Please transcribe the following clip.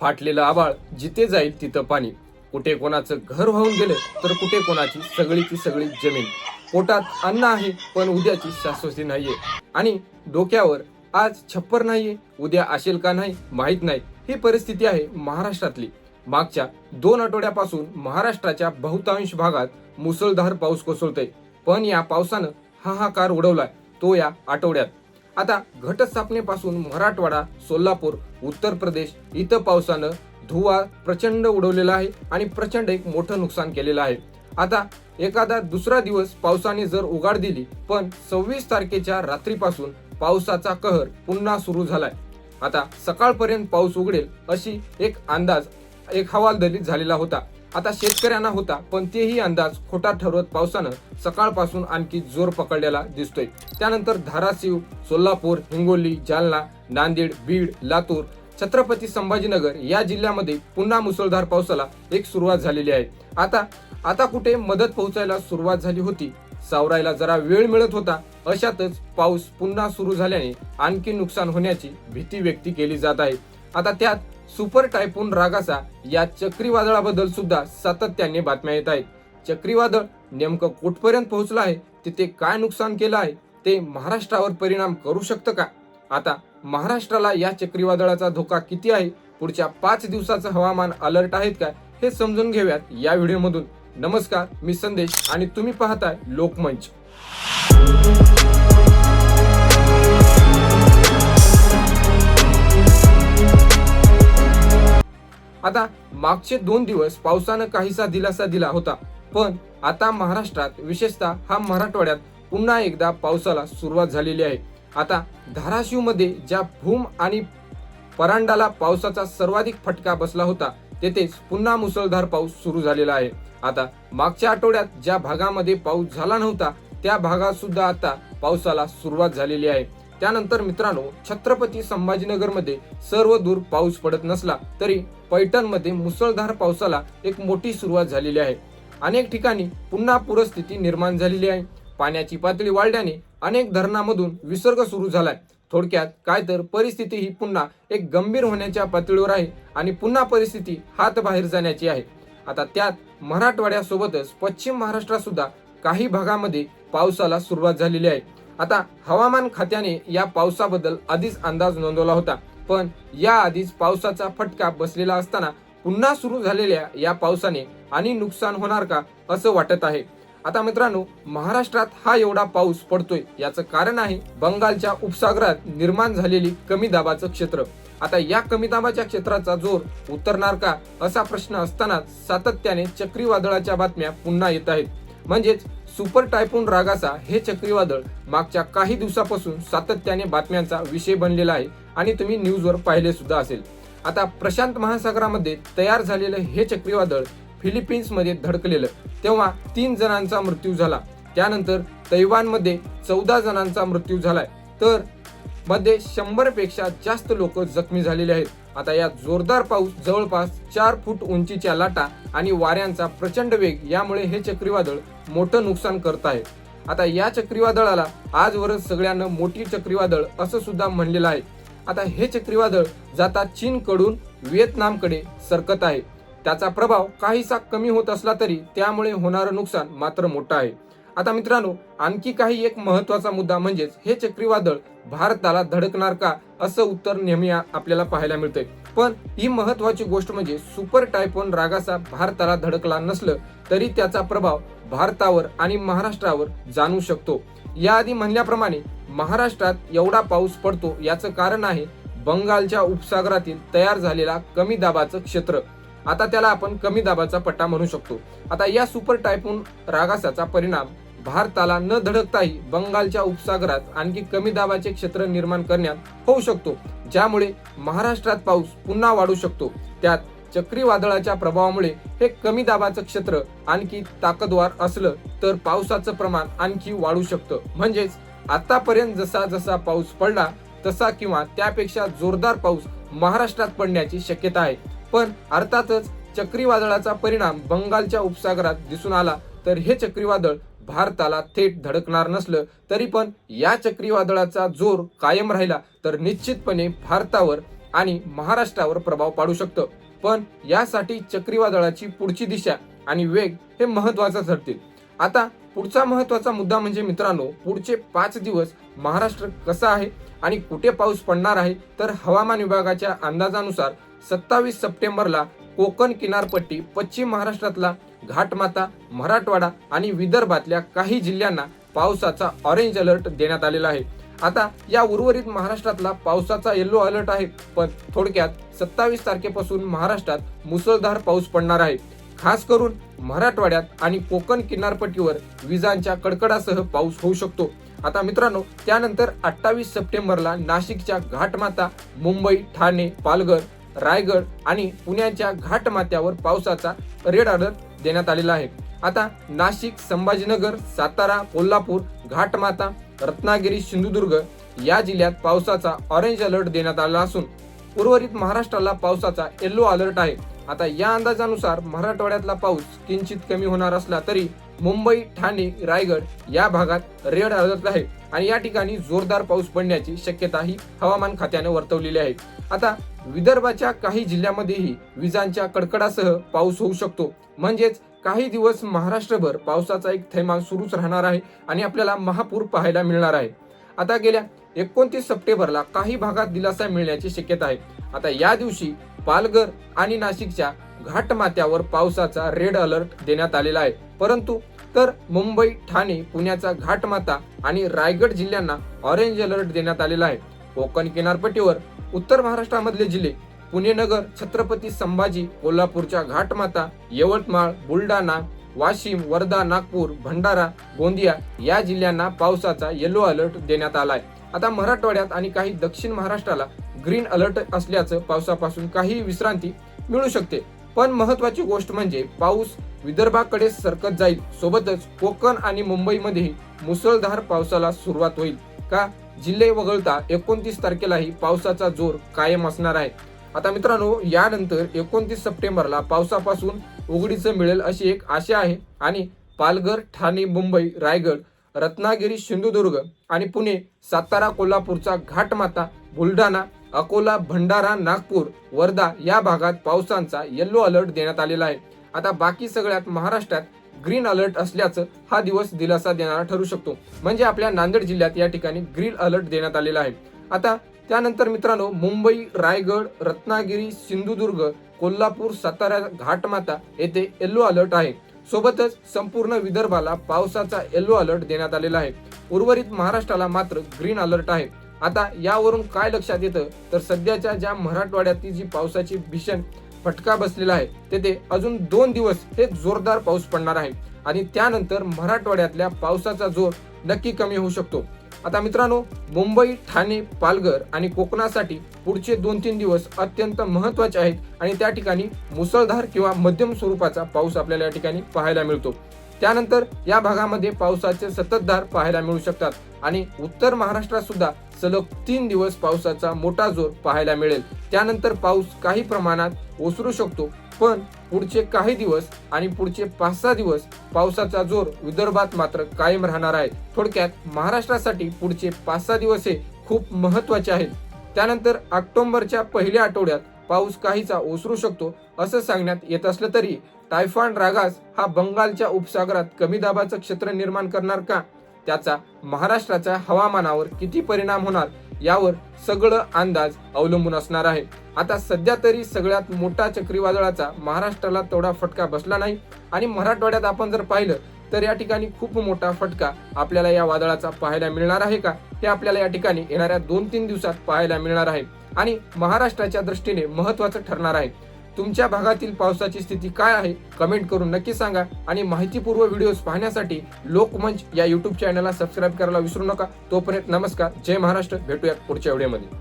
फाटलेलं आबाळ जिथे जाईल तिथं पाणी. कुठे कोणाचं घर वाहून गेलं तर कुठे कोणाची सगळीची सगळी जमीन. पोटात अन्न आहे पण उद्याची शाश्वती नाहीये. आणि डोक्यावर आज छप्पर नाहीये उद्या असेल का नाही माहीत नाही. ही परिस्थिती आहे महाराष्ट्रातली. मागच्या दोन आठवड्यापासून महाराष्ट्राच्या बहुतांश भागात मुसळधार पाऊस कोसळतोय. पण या पावसानं हाहाकार उडवलाय तो या आठवड्यात. आता घटस्थापनेपासून मराठवाडा सोलापूर उत्तर प्रदेश इथं पावसानं धुवा प्रचंड उडवलेला आहे आणि प्रचंड एक मोठं नुकसान केलेलं आहे. आता एखादा दुसरा दिवस पावसाने जर उघाड दिली पण सव्वीस तारखेच्या रात्रीपासून पावसाचा कहर पुन्हा सुरू झालाय. आता सकाळपर्यंत पाऊस उघडेल अशी एक अंदाज एक हवालदलित झालेला होता. आता शेतकऱ्यांना होता पण तेही अंदाज खोटा ठरवत पावसानं सकाळपासून आणखी जोर पकडलेला दिसतोय. त्यानंतर धाराशिव सोलापूर हिंगोली जालना नांदेड बीड लातूर छत्रपती संभाजीनगर या जिल्ह्यामध्ये पुन्हा मुसळधार पावसाला एक सुरुवात झालेली आहे. आता आता कुठे मदत पोहोचायला सुरुवात झाली होती? सावरायला जरा वेळ मिळत होता. अशातच पाऊस पुन्हा सुरू झाल्याने आणखी नुकसान होण्याची भीती व्यक्त केली जात आहे. आता त्यात सुपर टायफून रागासा या चक्रीवादळाबद्दल सुद्धा सातत्याने बातम्या येत आहेत. चक्रीवादळ नेमकं कुठपर्यंत पोहोचलं आहे? तिथे काय नुकसान केलं आहे? ते महाराष्ट्रावर परिणाम करू शकतं का? आता महाराष्ट्राला या चक्रीवादळाचा धोका किती आहे? पुढच्या पाच दिवसाचं हवामान अलर्ट आहेत का? हे समजून घेऊयात या व्हिडिओमधून. नमस्कार मी संदेश आणि तुम्ही पाहताय लोकमंच. आता मागचे दोन दिवस पावसानं काहीसा दिलासा दिला होता. पण आता महाराष्ट्रात विशेषतः हा मराठवाड्यात पुन्हा एकदा पावसाला सुरुवात झालेली आहे. आता धाराशिवमध्ये ज्या भूम आणि परांडाला पावसाचा सर्वाधिक फटका बसला होता तेथेच पुन्हा मुसळधार पाऊस सुरू झालेला आहे. आता मागच्या आठवड्यात ज्या भागामध्ये पाऊस झाला नव्हता त्या भागात सुद्धा आता पावसाला सुरुवात झालेली आहे. त्यानंतर मित्रांनो छत्रपती संभाजीनगरमध्ये सर्व दूर पाऊस पडत नसला तरी पैठणमध्ये मुसळधार पावसाला एक मोठी सुरुवात झालेली आहे. अनेक ठिकाणी पुन्हा पूरस्थिती निर्माण झालेली आहे. पाण्याची पातळी वाढल्याने अनेक धरणामधून विसर्ग सुरू झालाय. थोडक्यात काय तर परिस्थिती ही पुन्हा एक गंभीर होण्याच्या पातळीवर आहे आणि पुन्हा परिस्थिती हात बाहेर जाण्याची आहे. आता त्यात मराठवाड्यासोबतच पश्चिम महाराष्ट्रात सुद्धा काही भागामध्ये पावसाला सुरुवात झालेली आहे. आता हवामान खात्याने या पावसाबद्दल आधीच अंदाज नोंदवला होता. पण या आधीच पावसाचा फटका बसलेला असताना पुन्हा सुरू झालेल्या या पावसाने आणि नुकसान होणार का असं वाटत आहे. आता मित्रांनो महाराष्ट्रात हा एवढा पाऊस पडतोय याचं कारण आहे बंगालच्या उपसागरात निर्माण झालेली कमी दाबाचं क्षेत्र. आता या कमी दाबाच्या क्षेत्राचा जोर उतरणार का असा प्रश्न असतानाच सातत्याने चक्रीवादळाच्या बातम्या पुन्हा येत आहेत. म्हणजेच सुपर टायपून रागासा हे चक्रीवादळ मागच्या काही दिवसापासून सातत्याने बातम्यांचा विषय बनलेला आहे आणि तुम्ही न्यूजवर पाहिले सुद्धा असेल. आता प्रशांत महासागरामध्ये तयार झालेलं हे चक्रीवादळ फिलिपिन्समध्ये धडकलेलं. तेव्हा तीन जणांचा मृत्यू झाला. त्यानंतर तैवानमध्ये चौदा जणांचा मृत्यू झालाय. तर मध्ये शंभरपेक्षा जास्त लोक जखमी झालेले आहेत. आता या जोरदार पाऊस जवळपास चार फूट उंचीच्या लाटा आणि वाऱ्यांचा प्रचंड वेग यामुळे हे चक्रीवादळ मोठं नुकसान करत आहे. आता या चक्रीवादळाला आजवरच सगळ्यांना मोठी चक्रीवादळ असं सुद्धा म्हणलेलं आहे. आता हे चक्रीवादळ जाता चीन कडून व्हिएतनामकडे सरकत आहे. त्याचा प्रभाव काहीसा कमी होत असला तरी त्यामुळे होणारं नुकसान मात्र मोठं आहे. आता मित्रांनो आणखी काही एक महत्त्वाचा मुद्दा म्हणजेच हे चक्रीवादळ भारताला धडकणार का असं उत्तर नेहमी आपल्याला पाहायला मिळतंय. पण ही महत्वाची गोष्ट म्हणजे सुपर टायफोन रागासा भारताला धडकला नसलं तरी त्याचा प्रभाव भारतावर आणि महाराष्ट्रावर जाणू शकतो. याआधी म्हणल्याप्रमाणे महाराष्ट्रात एवढा पाऊस पडतो याचं कारण आहे बंगालच्या उपसागरातील तयार झालेला कमी दाबाचं क्षेत्र. आता त्याला आपण कमी दाबाचा पट्टा म्हणू शकतो. आता या सुपर टायफून रागासाचा परिणाम भारताला न धडकताही बंगालच्या उपसागरात आणखी कमी दाबाचे क्षेत्र निर्माण करण्यात होऊ शकतो. ज्यामुळे महाराष्ट्रात पाऊस पुन्हा वाढू शकतो. त्यात चक्रीवादळाच्या प्रभावामुळे हे कमी दाबाचं क्षेत्र आणखी ताकदवार असलं तर पावसाचं प्रमाण आणखी वाढू शकतं. म्हणजेच आतापर्यंत जसा जसा पाऊस पडला तसा किंवा त्यापेक्षा जोरदार पाऊस महाराष्ट्रात पडण्याची शक्यता आहे. पण अर्थातच चक्रीवादळाचा परिणाम बंगालच्या उपसागरात दिसून आला तर हे चक्रीवादळ भारताला थेट धडकणार नसलं तरी पण या चक्रीवादळाचा जोर कायम राहिला तर निश्चितपणे भारतावर आणि महाराष्ट्रावर प्रभाव पाडू शकतं. पण यासाठी चक्रीवादळाची पुढची दिशा आणि वेग हे महत्वाचं ठरतील. आता पुढचा महत्त्वाचा मुद्दा म्हणजे मित्रांनो पुढचे पाच दिवस महाराष्ट्र कसा आहे आणि कुठे पाऊस पडणार आहे तर हवामान विभागाच्या अंदाजानुसार सत्तावीस सप्टेंबरला कोकण किनारपट्टी पश्चिम महाराष्ट्रातला घाटमाता मराठवाडा आणि विदर्भातल्या काही जिल्ह्यांना पावसाचा ऑरेंज अलर्ट देण्यात आलेला आहे. आता या उर्वरित महाराष्ट्रातला पावसाचा येल्लो अलर्ट आहे पण थोडक्यात सत्तावीस तारखेपासून महाराष्ट्रात मुसळधार पाऊस पडणार आहे. खास करून मराठवाड्यात आणि कोकण किनारपट्टीवर विजांच्या कडकडासह पाऊस होऊ शकतो. आता मित्रांनो त्यानंतर अठ्ठावीस सप्टेंबरला नाशिकच्या घाटमाता मुंबई ठाणे पालघर रायगड आणि पुण्याच्या घाटमाथ्यावर पावसाचा रेड अलर्ट देण्यात आलेला आहे. आता नाशिक संभाजीनगर सातारा कोल्हापूर घाटमाता रत्नागिरी सिंधुदुर्ग या जिल्ह्यात पावसाचा ऑरेंज अलर्ट देण्यात आला असून उर्वरित महाराष्ट्राला पावसाचा येल्लो अलर्ट आहे. आता या अंदाजानुसार मराठवाड्यातला पाऊस किंचित कमी होणार असला तरी मुंबई ठाणे रायगड या भागात रेड अलर्ट आहे आणि या ठिकाणी जोरदार पाऊस पडण्याची शक्यताही हवामान खात्याने वर्तवलेली आहे. आता विदर्भाच्या काही जिल्ह्यामध्येही विजांच्या कडकडासह पाऊस होऊ शकतो. म्हणजेच काही दिवस महाराष्ट्रभर पावसाचा एक थैमान सुरूच राहणार आहे आणि आपल्याला महापूर पाहायला मिळणार आहे. आता गेल्या एकोणतीस सप्टेंबरला काही भागात दिलासा मिळण्याची शक्यता आहे. आता या दिवशी पालघर आणि नाशिकच्या घाटमाथ्यावर पावसाचा रेड अलर्ट देण्यात आलेला आहे. परंतु तर मुंबई ठाणे पुण्याचा घाटमाता आणि रायगड जिल्ह्यांना ऑरेंज अलर्ट देण्यात आलेला आहे. कोकण किनारपट्टीवर उत्तर महाराष्ट्रामधले जिल्हे पुणे नगर छत्रपती संभाजी कोल्हापूरच्या घाटमाता यवतमाळ बुलढाणा वाशिम वर्धा नागपूर भंडारा गोंदिया या जिल्ह्यांना पावसाचा येलो अलर्ट देण्यात आलाय. आता मराठवाड्यात आणि काही दक्षिण महाराष्ट्राला ग्रीन अलर्ट असल्याचं पावसापासून काही विश्रांती मिळू शकते. पण महत्वाची गोष्ट म्हणजे पाऊस विदर्भाकडे सरकत जाईल. सोबतच कोकण आणि मुंबईमध्येही मुसळधार पावसाला सुरुवात होईल. का? जिल्हे वगळता एकोणतीस तारखेलाही पावसाचा जोर कायम असणार आहे. आता मित्रांनो यानंतर एकोणतीस सप्टेंबरला पावसापासून उघडीचं मिळेल अशी एक आशा आहे आणि पालघर ठाणे मुंबई रायगड रत्नागिरी सिंधुदुर्ग आणि पुणे सातारा कोल्हापूरचा घाटमाता बुलढाणा अकोला भंडारा नागपूर वर्धा या भागात पावसांचा येल्लो अलर्ट देण्यात आलेला आहे. आता बाकी सगळ्यात महाराष्ट्रात ग्रीन अलर्ट असल्याचं हा दिवस दिलासा देणारा ठरू शकतो. म्हणजे आपल्या नांदेड जिल्ह्यात या ठिकाणी ग्रीन अलर्ट देण्यात आलेला आहे. आता त्यानंतर मित्रांनो मुंबई रायगड रत्नागिरी सिंधुदुर्ग कोल्हापूर सातारा घाटमाता येथे येल्लो अलर्ट आहे. सोबतच संपूर्ण विदर्भाला पावसाचा येल्लो अलर्ट देण्यात आलेला आहे. उर्वरित महाराष्ट्राला मात्र ग्रीन अलर्ट आहे. आता यावरून काय लक्षात येतं? तर सध्याच्या ज्या मराठवाड्यातील जी पावसाची भीषण फटका बसलेला आहे. तेथे अजून दोन दिवस हे जोरदार पाऊस पडणार आहे. आणि त्यानंतर मराठवाड्यातल्या पावसाचा जोर नक्की कमी होऊ शकतो. आता मित्रांनो मुंबई ठाणे पालघर आणि कोकणासाठी पुढचे दोन तीन दिवस अत्यंत महत्त्वाचे आहेत. आणि त्या ठिकाणी मुसळधार किंवा मध्यम स्वरूपाचा पाऊस आपल्याला या ठिकाणी पाहायला मिळतो. त्यानंतर या भागामध्ये पावसाचे सततधार पाहायला मिळू शकतात. आणि उत्तर महाराष्ट्रात सुद्धा सलग तीन दिवस पावसाचा मोठा जोर पाहायला मिळेल. त्यानंतर पाऊस काही प्रमाणात ओसरू शकतो पण पुढचे काही दिवस आणि पुढचे पाच सहा दिवस पावसाचा जोर विदर्भात मात्र कायम राहणार आहे. थोडक्यात महाराष्ट्रासाठी पुढचे पाच सहा दिवस हे खूप महत्त्वाचे आहेत. त्यानंतर ऑक्टोबरच्या पहिल्या आठवड्यात पाऊस काहीचा ओसरू शकतो असं सांगण्यात येत असलं तरी टायफॉन रागास हा बंगालच्या उपसागरात कमी दाबाचं क्षेत्र निर्माण करणार का? त्याचा महाराष्ट्राच्या हवामानावर किती परिणाम होणार? यावर सगळं अंदाज अवलंबून असणार आहे. आता सध्या तरी सगळ्यात मोठा चक्रीवादळाचा महाराष्ट्राला तेवढा फटका बसला नाही. आणि मराठवाड्यात आपण जर पाहिलं तर या ठिकाणी खूप मोठा फटका आपल्याला या वादळाचा पाहायला मिळणार आहे का? हे आपल्याला या ठिकाणी येणाऱ्या दोन तीन दिवसात पाहायला मिळणार आहे. आणि महाराष्ट्राच्या दृष्टीने महत्वाचं ठरणार आहे. तुमच्या भागातील पावसाची स्थिती काय आहे कमेंट करून नक्की सांगा. आणि माहितीपूर्व व्हिडिओज पाहण्यासाठी लोकमंच या युट्यूब चॅनलला सबस्क्राईब करायला विसरू नका. तोपर्यंत नमस्कार. जय महाराष्ट्र. भेटूयात पुढच्या व्हिडिओमध्ये